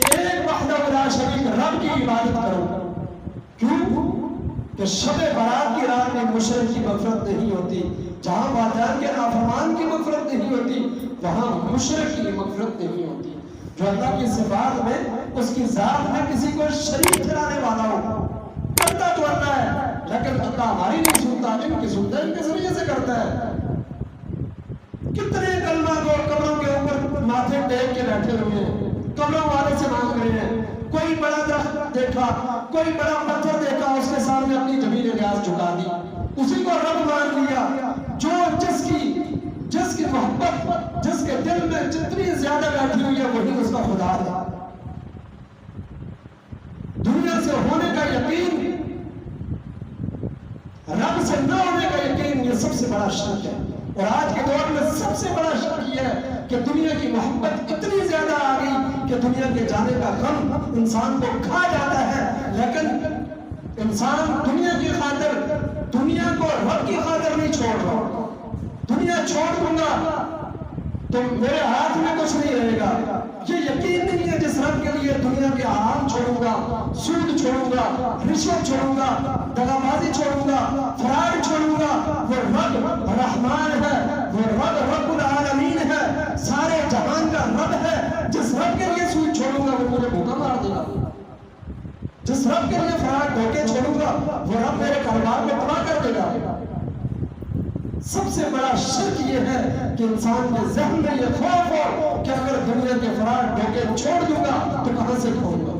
کہ ایک وحدہ ولا شریک رب کی عبادت کرو۔ کیوں؟ کہ شب برات کی رات میں مشرق کی مغفرت نہیں ہوتی، جہاں والدین کے نافرمان کی مغفرت نہیں ہوتی، وہاں مشرق کی مغفرت نہیں ہوتی۔ جو اللہ کی صفات میں، اس کی ذات میں کسی کو شریک ٹھہرانے والا ہو، کرتا تو اللہ ہے، لیکن اللہ ہماری نہیں سنتا ان کی سنتا ان کے ذریعے سے کرتا ہے۔ کتنے کلمہ کو قبروں کے اوپر ماتھے ٹیک کے بیٹھے ہوئے ہیں۔ قبروں والے سے مانگ رہے ہیں کوئی بڑا درخت دیکھا، کوئی بڑا پتھر دیکھا، اس کے سامنے اپنی زمین ریاض جھکا دی۔ اسی کو رب مان لیا۔ جو جس کی جس کی محبت، جس کے دل میں جتنی زیادہ بیٹھی ہوئی ہے، وہی اس کا خدا ہے۔ دنیا سے ہونے کا یقین، رب سے نہ ہونے کا یقین، یہ سب سے بڑا شرک ہے۔ اور آج کے دور میں سب سے بڑا شرک یہ ہے کہ دنیا کی محبت اتنی زیادہ کہ دنیا کے جانے کا غم انسان کو کھا جاتا ہے۔ لیکن انسان دنیا کی خاطر، دنیا کو رب کی خاطر نہیں چھوڑ رہا۔ دنیا چھوڑ دوں گا تو میرے ہاتھ میں کچھ نہیں رہے گا۔ یہ یقین نہیں ہے جس رب کے لیے دنیا کے آرام چھوڑوں گا، سود چھوڑوں گا، رشوت چھوڑوں گا دگا بازی چھوڑوں گا، فراڈ چھوڑوں گا۔ وہ رب رحمان ہے، وہ رب رب العالمین ہے۔ سارے جہان کا رب ہے۔ رب چھوڑوں گا وہ مجھے بھوکا مار دے گا جس رب کے لیے فراڈ دھوکے چھوڑوں گا وہ رب میرے کاروبار کو تباہ کر دے گا سب سے بڑا شرک یہ ہے کہ انسان کے ذہن میں یہ خوف ہو کہ اگر دنیا کے فراڈ دھوکے چھوڑ دوں گا تو کہاں سے کھاؤں گا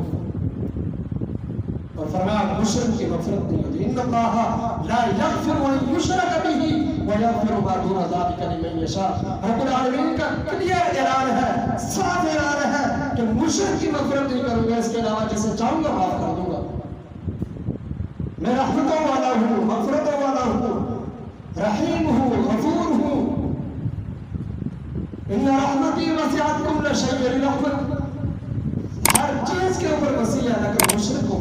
اور فرمایا مشرک کی غفرت نہیں ہوتی ان اللہ لا یغفر ان یشرک به ویغفر ما دون ذلك لمن یشاء رب العالمین کا کلیئر اعلان ہے صاف ہے شرک کی مغفرت نہیں کروں گا، اس کے علاوہ جسے چاہوں گا معاف کر دوں گا۔ میں رحمتوں والا ہوں، مغفرتوں والا ہوں، رحیم ہوں، غفور ہوں۔ ان رحمتی وسیعت کم شیء رحمت۔ ہر چیز کے اوپر وسیع ہے، لیکن مشرک کو